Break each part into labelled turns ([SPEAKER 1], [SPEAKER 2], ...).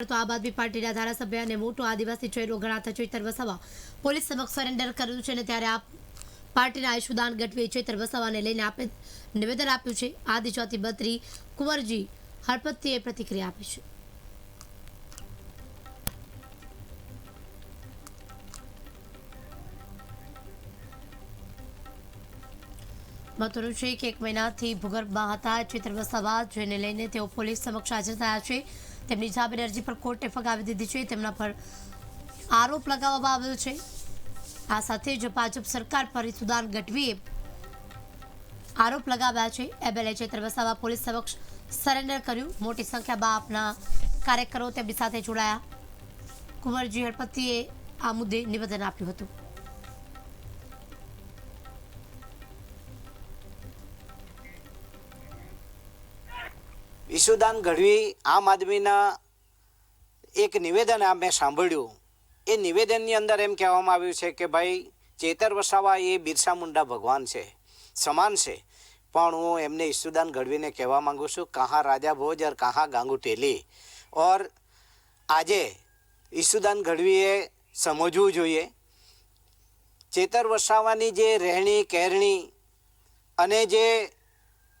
[SPEAKER 1] તો આમ આદમી પાર્ટીના ધારાસભ્ય અને મોટો આદિવાસી ચહેરો ગણાતા ચૈતર વસાવા પોલીસ સમક્ષ સરેન્ડર કર્યું છે અને ત્યારે આ પાર્ટીના આયુષુદાન ગઢવીએ ચૈતર વસાવાને લઈને આપે નિવેદન આપ્યું છે. આદિજાતિ બત્રી કુંવરજી હળપતિએ પ્રતિક્રિયા આપી છે. મહત્વનું છે કે એક મહિનાથી ભૂગર્ભમાં હતા ચૈતર વસાવા જેને લઈને તેઓ પોલીસ સમક્ષ હાજર થયા છે. તેમની જામીન અરજી પર કોર્ટે ફગાવી દીધી છે. તેમના પર આરોપ લગાવવામાં આવ્યો છે. આ સાથે જ ભાજપ સરકાર પર સુદાન ગઢવીએ આરોપ લગાવ્યા છે. એમએલએ ચૈતર વસાવા પોલીસ સમક્ષ સરેન્ડર કર્યું. મોટી સંખ્યામાં આપના કાર્યકરો તેમની સાથે જોડાયા. કુંવરજી હળપતિએ આ મુદ્દે નિવેદન આપ્યું હતું.
[SPEAKER 2] ઈશુદાન ગઢવી આમ આદમીના એક નિવેદન આ મેં સાંભળ્યું. એ નિવેદનની અંદર એમ કહેવામાં આવ્યું છે કે ભાઈ, ચેતર વસાવા એ બિરસા મુંડા ભગવાન છે, સમાન છે. પણ હું એમને ઈશુદાન ગઢવીને કહેવા માંગુ છું, કહા રાજા ભોજ અર કહા ગાંગુ ટેલી. ઓર આજે ઈશુદાન ગઢવીએ સમજવું જોઈએ, ચેતર વસાવાની જે રહેણી, કેરણી અને જે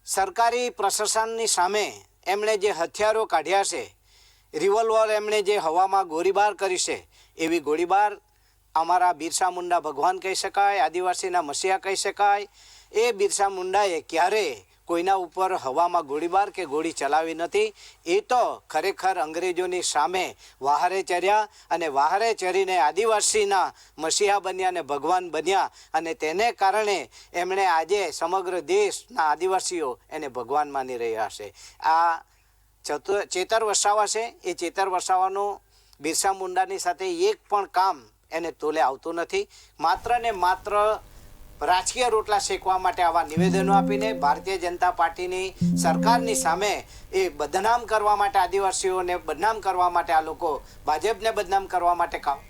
[SPEAKER 2] સરકારી પ્રશાસનની સામે એમણે જે હથિયારો કાઢ્યા છે રિવોલ્વર એમણે જે હવામાં ગોળીબાર કરી છે, એવી ગોળીબાર અમારા બિરસા મુંડા ભગવાન કહી શકાય, આદિવાસીના મસીહા કહી શકાય, એ બિરસા મુંડાએ ક્યારે કોઈના ઉપર હવામાં ગોળીબાર કે ગોળી ચલાવી નથી. એ તો ખરેખર અંગ્રેજોની સામે વાહરે ચર્યા અને વાહરે ચરીને આદિવાસીના મસીહા બન્યા અને ભગવાન બન્યા અને તેને કારણે એમણે આજે સમગ્ર દેશના આદિવાસીઓ એને ભગવાન માની રહ્યા છે. આ ચતુ, ચેતર વસાવા છે. એ ચેતર વસાવાનું બિરસા મુંડાની સાથે એક પણ કામ એને તોલે આવતું નથી. માત્ર ને માત્ર રાજકીય રોટલા શેકવા માટે આવા નિવેદનો આપીને ભારતીય જનતા પાર્ટીની સરકારની સામે એ બદનામ કરવા માટે આદિવાસીઓને બદનામ કરવા માટે આ લોકો ભાજપને બદનામ કરવા માટે કામ